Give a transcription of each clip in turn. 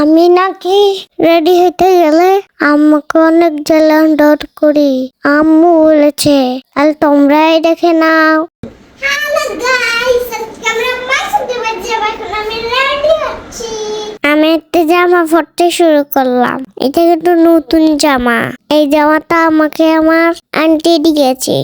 আমি নাকি রেডি হইতে গেলে আম্মাকে অনেক জ্বালান ডর করি। আম্মু বলেছে আর তোমরাই দেখে নাও। আমি একটা জামা পরতে শুরু করলাম। এটা কিন্তু নতুন জামা। এই জামাটা আমাকে আমার আন্টি দিয়েছে।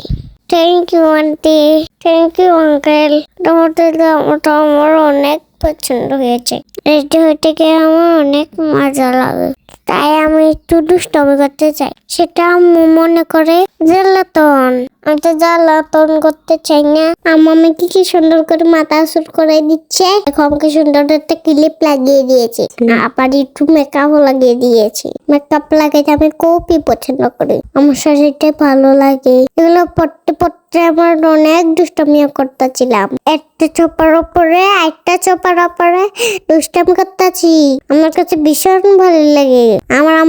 Thank you aunty thank you uncle তোমাদের জামাটা আমার অনেক পছন্দ হয়েছে। রেডি হতে গিয়ে আমার অনেক মজা লাগে। তাই আমি একটু দুষ্টমি করতে চাই। সেটা আম্মু মনে করে জ্বালাতন। আমি তো জ্বালাতন করতে চাই না। আম্মু আমাকে কি সুন্দর করে মাথা সুর করে দিচ্ছে? দেখো আমাকে সুন্দর একটা ক্লিপ লাগিয়ে দিয়েছে। আবার একটু মেকআপ লাগিয়ে দিয়েছে। মেকআপ লাগাইতে আমি কপি পছন্দ করি। আমার শরীরটা ভালো লাগে। এগুলো পড়তে পড়তে আমার অনেক দুষ্টমি করতেছিলাম। একটা চোপার ওপরে একটা চোপার ওপরে দুষ্টামি করতেছি। আমার কাছে ভীষণ ভালো লাগে।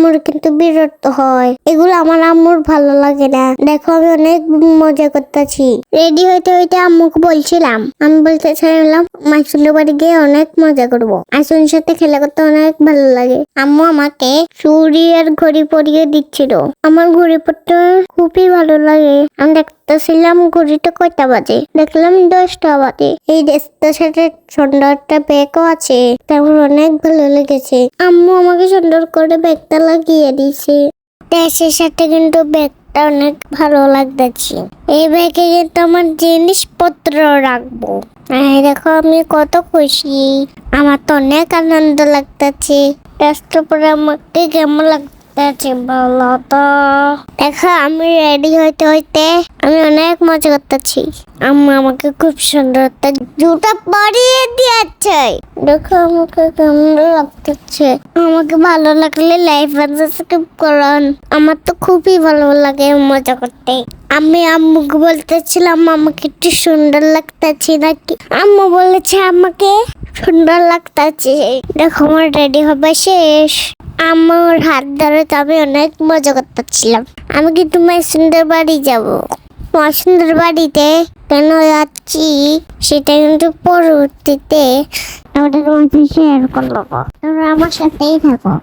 আম্মুর কিন্তু বিরক্ত হয়। এগুলো আমার আম্মুর ভালো লাগে না। দেখো, আমি অনেক মজা করতেছি। রেডি হইতে হইতে আম্মুকে বলছিলাম। আমি বলতে চাইলাম মাইসুলের বাড়ি গিয়ে অনেক মজা করব। আসুন সাথে খেলা করতে অনেক ভালো লাগে। আম্মু আমাকে চুরি আর ঘড়ি পরিয়ে দিচ্ছিল। আমার ঘড়ি পরতে খুবই ভালো লাগে। আমি দেখতেছিলাম ঘড়িটা কয়টা বাজে? দেখলাম দশটা বাজে। এই ড্রেসটার সাথে সুন্দর একটা ব্যাগও আছে। তারপর অনেক ভালো লেগেছে। আম্মু আমাকে সুন্দর করে ব্যাগটা লাগিয়ে দিয়েছে। ড্রেসের সাথে কিন্তু ব্যাগটা অনেক ভালো লাগতেছে। এই ব্যাগে কিন্তু আমার জিনিসপত্র রাখব। দেখো, আমি কত খুশি। আমার তো অনেক আনন্দ লাগতেছে। ড্রেসটা পরে আমাকে কেমন লাগতেছে। বলো তো দেখো, আমি রেডি হইতে হইতে আমি অনেক মজা করতেছি। আম্মা আমাকে খুব সুন্দর একটা জুতা পরিয়ে দিয়েছে। দেখো, আমাকে কেমন লাগতেছে। আমাকে ভালো লাগলে লাইফ সাবস্ক্রাইব করুন। আমার তো খুবই ভালো লাগে মজা করতে। আমি আম্মুকে বলতেছিলাম, আমাকে একটু সুন্দর লাগতেছে নাকি? আম্মু বলেছে, আমাকে সুন্দর লাগতেছে। দেখো, আমার রেডি হবে শেষ। আমার হাত ধরে তো আমি অনেক মজা করতে পারছিলাম আমি কিন্তু সুন্দর বাড়ি যাব? সুন্দর বাড়িতে কেন যাচ্ছি সেটা কিন্তু পরবর্তীতে আমাদের শেয়ার করব তোমরা আমার সাথেই থাকো।